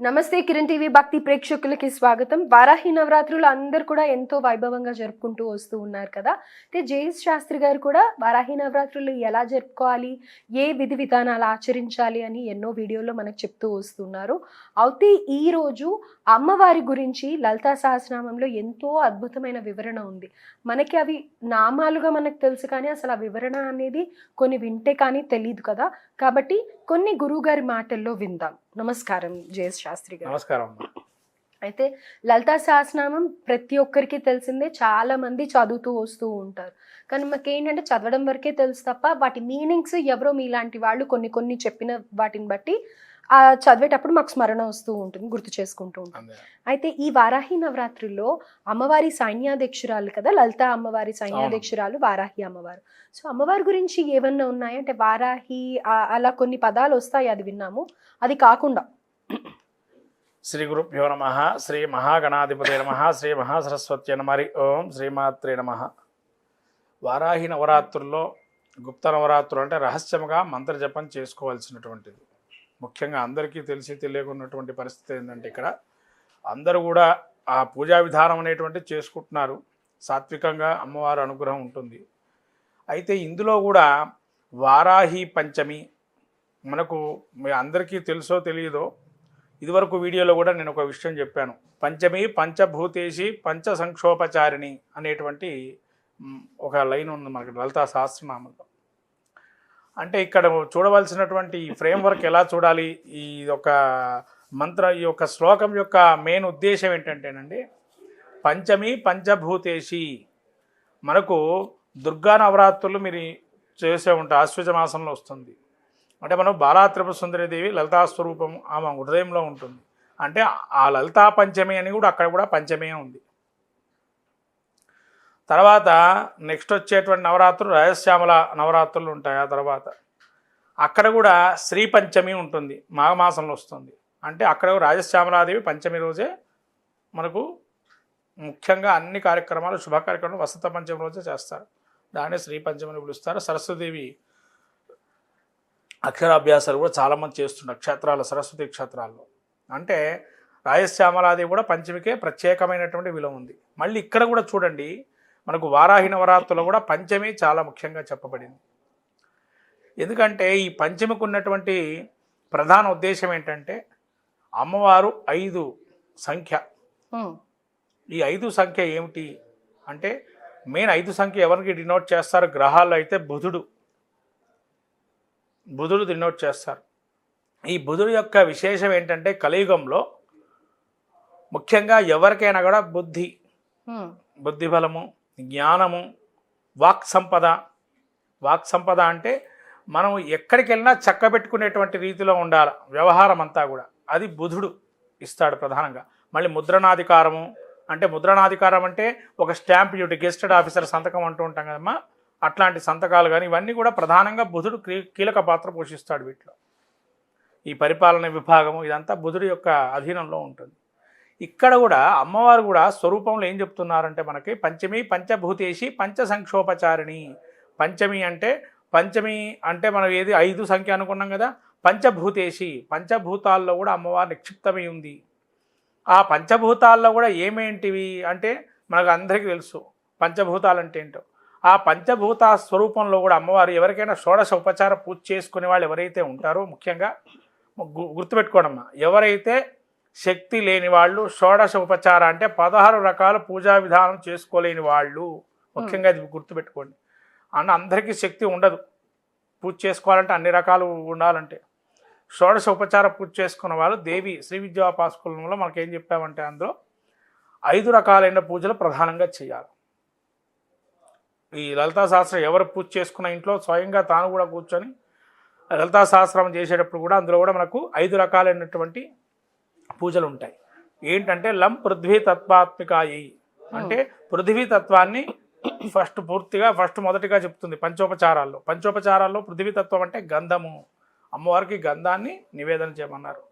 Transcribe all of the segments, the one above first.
నమస్తే కిరణ్ టీవీ భక్తి ప్రేక్షకులకి స్వాగతం. వారాహి నవరాత్రులు అందరు కూడా ఎంతో వైభవంగా జరుపుకుంటూ వస్తూ ఉన్నారు కదా. అయితే జేఎస్ శాస్త్రి గారు కూడా వారాహి నవరాత్రులు ఎలా జరుపుకోవాలి? ఏ విధి విధానాలు ఆచరించాలి అని ఎన్నో వీడియోలో మనకు చెప్తూ వస్తున్నారు. అయితే ఈరోజు అమ్మవారి గురించి లలితా సహస్రనామంలో ఎంతో అద్భుతమైన వివరణ ఉంది. మనకి అవి నామాలుగా మనకు తెలుసు కానీ అసలు ఆ వివరణ అనేది కొన్ని వింటే కానీ తెలియదు కదా. కాబట్టి కొన్ని గురువుగారి మాటల్లో విందాం. నమస్కారం జేఎస్ శాస్త్రి గారు. నమస్కారం అయితే లలితా సహస్రనామం ప్రతి ఒక్కరికి తెలిసిందే చాలా మంది చదువుతూ వస్తూ ఉంటారు. కానీ మాకు ఏంటంటే చదవడం వరకే తెలుసు తప్ప వాటి మీనింగ్స్ ఎవరో మీలాంటి వాళ్ళు కొన్ని కొన్ని చెప్పిన వాటిని బట్టి ఆ చదివేటప్పుడు మాకు స్మరణ వస్తూ ఉంటుంది గుర్తు చేసుకుంటూ ఉంటాం అంతే. అయితే ఈ వారాహి నవరాత్రుల్లో అమ్మవారి సైన్యాధ్యక్షురాలు కదా లలిత అమ్మవారి సైన్యాధ్యక్షురాలు వారాహి అమ్మవారు. సో అమ్మవారి గురించి ఏమన్నా ఉన్నాయా? అంటే వారాహి అలా కొన్ని పదాలు వస్తాయి అది విన్నాము. అది కాకుండా శ్రీ గురుభ్యో నమ శ్రీ మహాగణాధిపతి నమ శ్రీ మహాసరస్వతి నమరి ఓం శ్రీమాత్రే నమ. వారాహి నవరాత్రుల్లో గుప్త నవరాత్రులు అంటే రహస్యముగా మంత్రజపం చేసుకోవాల్సినటువంటిది. ముఖ్యంగా అందరికీ తెలిసి తెలియకున్నటువంటి పరిస్థితి ఏంటంటే ఇక్కడ అందరూ కూడా ఆ పూజా విధానం అనేటువంటి చేసుకుంటున్నారు. సాత్వికంగా అమ్మవారు అనుగ్రహం ఉంటుంది. అయితే ఇందులో కూడా వారాహి పంచమి మనకు మీ అందరికీ తెలుసో తెలియదో ఇదివరకు వీడియోలో కూడా నేను ఒక విషయం చెప్పాను. పంచమి పంచభూతేశి పంచ సంక్షోపచారిణి అనేటువంటి ఒక లైన్ ఉంది మనకి లలితా సహస్రనామంలో. అంటే ఇక్కడ చూడవలసినటువంటి ఈ ఫ్రేమ్వర్క్ ఎలా చూడాలి? ఈ యొక్క మంత్ర ఈ యొక్క శ్లోకం యొక్క మెయిన్ ఉద్దేశం ఏంటంటేనండి పంచమి పంచభూతేషి మనకు దుర్గా నవరాత్రులు మీరు చేసే ఉంటారు ఆశ్వజ మాసంలో వస్తుంది. అంటే మనం బాలా త్రిపుర లలితా స్వరూపం ఆమె హృదయంలో ఉంటుంది. అంటే ఆ లలితా పంచమి అని కూడా అక్కడ కూడా పంచమే ఉంది. తర్వాత నెక్స్ట్ వచ్చేటువంటి నవరాత్రులు రాజశ్యామల నవరాత్రులు ఉంటాయి ఆ తర్వాత. అక్కడ కూడా శ్రీ పంచమి ఉంటుంది మాఘమాసంలో వస్తుంది. అంటే అక్కడ రాజశ్యామలాదేవి పంచమి రోజే మనకు ముఖ్యంగా అన్ని కార్యక్రమాలు శుభ కార్యక్రమాలు వసంత పంచమి రోజే చేస్తారు. దాన్ని శ్రీ పంచమిని పిలుస్తారు. సరస్వదేవి అక్షరాభ్యాసాలు కూడా చాలామంది చేస్తున్నారు క్షేత్రాలు సరస్వతి క్షేత్రాల్లో. అంటే రాజశ్యామలాదేవి కూడా పంచమికే ప్రత్యేకమైనటువంటి విలువ ఉంది. మళ్ళీ ఇక్కడ కూడా చూడండి మనకు వారాహి నవరాత్రులు కూడా పంచమి చాలా ముఖ్యంగా చెప్పబడింది. ఎందుకంటే ఈ పంచమికి ఉన్నటువంటి ప్రధాన ఉద్దేశం ఏంటంటే అమ్మవారు ఐదు సంఖ్య. ఈ ఐదు సంఖ్య ఏమిటి అంటే మెయిన్ ఐదు సంఖ్య ఎవరికి డినోట్ చేస్తారు? గ్రహాల్లో అయితే బుధుడు. బుధుడు డినోట్ చేస్తారు. ఈ బుధుడు యొక్క విశేషం ఏంటంటే కలియుగంలో ముఖ్యంగా ఎవరికైనా కూడా బుద్ధి. ఉమ్, బుద్ధి బలము జ్ఞానము వాక్ సంపద. వాక్ సంపద అంటే మనం ఎక్కడికి వెళ్ళినా చక్కబెట్టుకునేటువంటి రీతిలో ఉండాలి వ్యవహారం అంతా కూడా. అది బుధుడు ఇస్తాడు ప్రధానంగా. మళ్ళీ ముద్రణాధికారము అంటే ముద్రణాధికారం అంటే ఒక స్టాంప్ డ్యూటీ గెస్టెడ్ ఆఫీసర్ సంతకం అంటూ ఉంటాం కదమ్మా. అట్లాంటి సంతకాలు కానీ ఇవన్నీ కూడా ప్రధానంగా బుధుడు కీలక పాత్ర పోషిస్తాడు వీటిలో. ఈ పరిపాలన విభాగము ఇదంతా బుధుడు యొక్క అధీనంలో ఉంటుంది. ఇక్కడ కూడా అమ్మవారు కూడా స్వరూపంలో ఏం చెప్తున్నారంటే మనకి పంచమి పంచభూతేషి పంచ సంక్షోపచారిణి పంచమి అంటే పంచమి అంటే మనం ఏది ఐదు సంఖ్య అనుకున్నాం కదా పంచభూతేషి. పంచభూతాల్లో కూడా అమ్మవారు నిక్షిప్తమై ఉంది. ఆ పంచభూతాల్లో కూడా ఏమేంటివి అంటే మనకు అందరికీ తెలుసు. పంచభూతాలు అంటే ఏంటో. ఆ పంచభూత స్వరూపంలో కూడా అమ్మవారు ఎవరికైనా షోడశ ఉపచార పూజ చేసుకునే వాళ్ళు ఎవరైతే ఉంటారో ముఖ్యంగా గు- గుర్తుపెట్టుకోండమ్మా. ఎవరైతే శక్తి లేని వాళ్ళు షోడశ ఉపచార అంటే పదహారు రకాల పూజా విధానం చేసుకోలేని వాళ్ళు. ముఖ్యంగా ఇది గుర్తుపెట్టుకోండి. అన్న అందరికీ శక్తి ఉండదు. పూజ చేసుకోవాలంటే అన్ని రకాలు ఉండాలంటే. షోడశ ఉపచార పూజ చేసుకున్న వాళ్ళు దేవి శ్రీ విద్యాపాస్కులంలో మనకు ఏం చెప్పామంటే అందులో ఐదు రకాలైన పూజలు ప్రధానంగా చేయాలి. ఈ లలితా శాస్త్రం ఎవరు పూజ చేసుకున్న ఇంట్లో స్వయంగా తాను కూడా కూర్చొని లలితా శాస్త్రం చేసేటప్పుడు కూడా అందులో కూడా మనకు ఐదు రకాలైనటువంటి పూజలు ఉంటాయి ఏంటంటే లం పృథ్వీ తత్వాత్మికాయి. అంటే పృథ్వీ తత్వాన్ని ఫస్ట్ పూర్తిగా ఫస్ట్ మొదటిగా చెప్తుంది పంచోపచారాల్లో. పంచోపచారాల్లో పృథ్వీ తత్వం అంటే గంధము. అమ్మవారికి గంధాన్ని నివేదన చేయమన్నారు.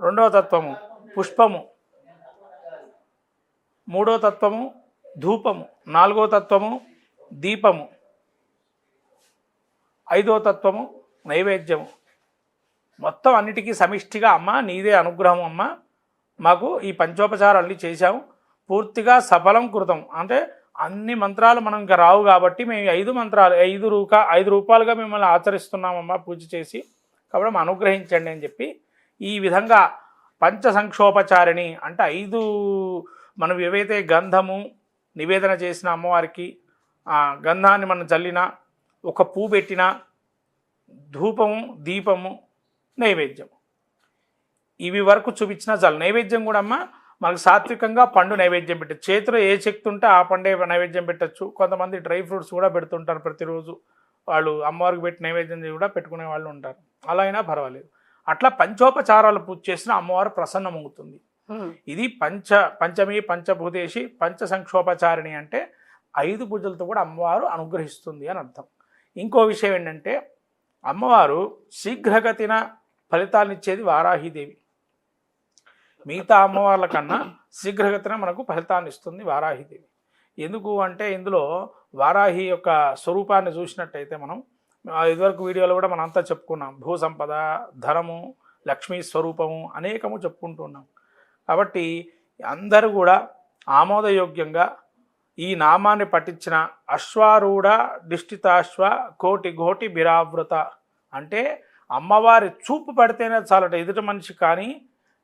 రెండవ తత్వము పుష్పము. మూడో తత్వము ధూపము. నాలుగో తత్వము దీపము. ఐదో తత్వము నైవేద్యము. మొత్తం అన్నిటికీ సమిష్టిగా అమ్మ నీదే అనుగ్రహం అమ్మ. మాకు ఈ పంచోపచారాలు చేశాము పూర్తిగా సఫలం కృతం. అంటే అన్ని మంత్రాలు మనం ఇంకా రావు కాబట్టి మేము ఐదు మంత్రాలు ఐదు రూపా ఐదు రూపాయలుగా మిమ్మల్ని ఆచరిస్తున్నామమ్మా పూజ చేసి. కాబట్టి మా అనుగ్రహించండి అని చెప్పి ఈ విధంగా పంచ సంక్షోపచారిణి అంటే ఐదు మనం ఏవైతే గంధము నివేదన చేసిన అమ్మవారికి ఆ గంధాన్ని మనం చల్లిన ఒక పూ పెట్టిన ధూపము దీపము నైవేద్యం. ఇవి వరకు చూపించిన చాలు నైవేద్యం కూడా అమ్మ మనకు సాత్వికంగా పండు నైవేద్యం పెట్టచ్చు చేతిలో ఏ శక్తి ఉంటే ఆ పండే నైవేద్యం పెట్టచ్చు. కొంతమంది డ్రై ఫ్రూట్స్ కూడా పెడుతుంటారు ప్రతిరోజు. వాళ్ళు అమ్మవారికి పెట్టి నైవేద్యం కూడా పెట్టుకునే వాళ్ళు ఉంటారు. అలా అయినా పర్వాలేదు. అట్లా పంచోపచారాలు పూజ చేసిన అమ్మవారు ప్రసన్నమవుతుంది. ఇది పంచ పంచమి పంచభూతేషి పంచ సంక్షోపచారిణి అంటే ఐదు పూజలతో కూడా అమ్మవారు అనుగ్రహిస్తుంది అని అర్థం. ఇంకో విషయం ఏంటంటే అమ్మవారు శీఘ్రగతిన ఫలితాలను ఇచ్చేది వారాహిదేవి. మిగతా అమ్మవార్ల కన్నా శీఘ్రగతిన మనకు ఫలితాన్ని ఇస్తుంది వారాహిదేవి. ఎందుకు అంటే ఇందులో వారాహి యొక్క స్వరూపాన్ని చూసినట్టయితే మనం ఇదివరకు వీడియోలో కూడా మనం అంతా చెప్పుకున్నాం. భూ సంపద ధనము లక్ష్మీ స్వరూపము అనేకము చెప్పుకుంటున్నాం కాబట్టి అందరూ కూడా ఆమోదయోగ్యంగా ఈ నామాన్ని పఠించిన అశ్వారూఢ దిష్టితాశ్వ కోటి ఘోటి బిరావృత అంటే అమ్మవారి చూపు పడితేనే చాలట. ఎదుటి మనిషి కానీ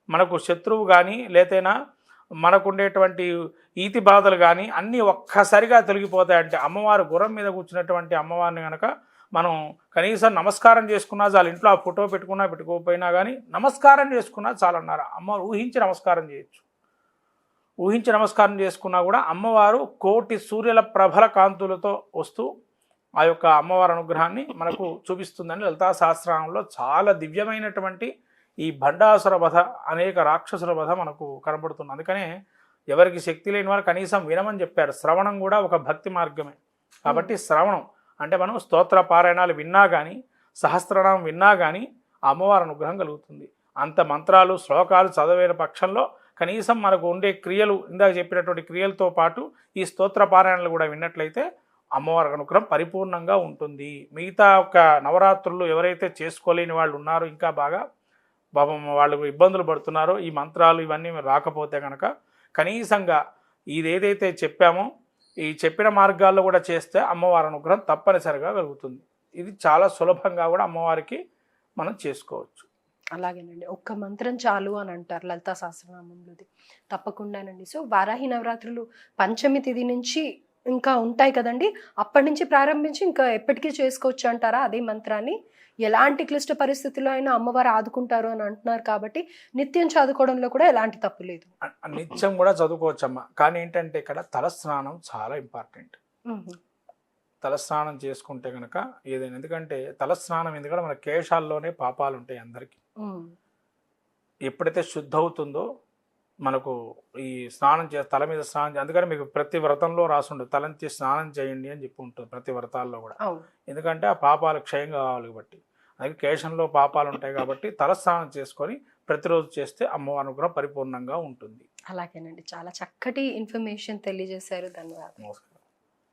మనకు శత్రువు కానీ లేతేనా మనకుండేటువంటి ఈతి బాధలు కానీ అన్నీ ఒక్కసారిగా తొలగిపోతాయంటే అమ్మవారు గుర్రం మీద కూర్చున్నటువంటి అమ్మవారిని కనుక మనం కనీసం నమస్కారం చేసుకున్నా చాలు. ఇంట్లో ఆ ఫోటో పెట్టుకున్నా పెట్టుకోకపోయినా కానీ నమస్కారం చేసుకున్నా చాలన్నారు. అమ్మవారు ఊహించి నమస్కారం చేయొచ్చు. ఊహించి నమస్కారం చేసుకున్నా కూడా అమ్మవారు కోటి సూర్యుల ప్రభల కాంతులతో వస్తూ ఆ యొక్క అమ్మవారి అనుగ్రహాన్ని మనకు చూపిస్తుందని లలితా సహస్రానంలో చాలా దివ్యమైనటువంటి ఈ భండాసుర వధ అనేక రాక్షసుల వధ మనకు కనబడుతుంది. అందుకనే ఎవరికి శక్తి లేని వారు కనీసం వినమని చెప్పారు. శ్రవణం కూడా ఒక భక్తి మార్గమే. కాబట్టి శ్రవణం అంటే మనం స్తోత్ర పారాయణాలు విన్నా కానీ సహస్రనామం విన్నా కానీ అమ్మవారి అనుగ్రహం కలుగుతుంది. అంత మంత్రాలు శ్లోకాలు చదివిన పక్షంలో కనీసం మనకు ఉండే క్రియలు ఇందాక చెప్పినటువంటి క్రియలతో పాటు ఈ స్తోత్ర పారాయణలు కూడా విన్నట్లయితే అమ్మవారి అనుగ్రహం పరిపూర్ణంగా ఉంటుంది. మిగతా ఒక నవరాత్రులు ఎవరైతే చేసుకోలేని వాళ్ళు ఉన్నారో ఇంకా బాగా పాపం వాళ్ళు ఇబ్బందులు పడుతున్నారో ఈ మంత్రాలు ఇవన్నీ రాకపోతే కనుక కనీసంగా ఇదేదైతే చెప్పామో ఈ చెప్పిన మార్గాల్లో కూడా చేస్తే అమ్మవారి అనుగ్రహం తప్పనిసరిగా కలుగుతుంది. ఇది చాలా సులభంగా కూడా అమ్మవారికి మనం చేసుకోవచ్చు. అలాగేనండి. ఒక్క మంత్రం చాలు అని అంటారు లలితా సహస్రనామంలోది. తప్పకుండానండి. సో వారాహి నవరాత్రులు పంచమి తిథి నుంచి ఇంకా ఉంటాయి కదండి. అప్పటి నుంచి ప్రారంభించి ఇంకా ఎప్పటికీ చేసుకోవచ్చు అంటారా అదే మంత్రాన్ని? ఎలాంటి క్లిష్ట పరిస్థితుల్లో అయినా అమ్మవారు ఆదుకుంటారు అని అంటున్నారు కాబట్టి నిత్యం చదువుకోవడంలో కూడా ఎలాంటి తప్పు లేదు. నిత్యం కూడా చదువుకోవచ్చమ్మా. కానీ ఏంటంటే ఇక్కడ తలస్నానం చాలా ఇంపార్టెంట్. తలస్నానం చేసుకుంటే కనుక ఏదైనా ఎందుకంటే తలస్నానం ఎందుకంటే మన కేశాల్లోనే పాపాలు ఉంటాయి అందరికీ. ఎప్పుడైతే శుద్ధ అవుతుందో మనకు ఈ స్నానం చే తల మీద స్నానం చే- అందుకని మీకు ప్రతి వ్రతంలో రాసుండదు తలంచి స్నానం చేయండి అని చెప్పి ఉంటుంది ప్రతి వ్రతాల్లో కూడా. ఎందుకంటే ఆ పాపాలు క్షయం కావాలి కాబట్టి. అలాగే కేశంలో పాపాలు ఉంటాయి కాబట్టి తల స్నానం చేసుకొని ప్రతిరోజు చేస్తే అమ్మవారి అనుగ్రహం పరిపూర్ణంగా ఉంటుంది. అలాగేనండి. చాలా చక్కటి ఇన్ఫర్మేషన్ తెలియజేశారు. ధన్యవాదాలు. నమస్కారం.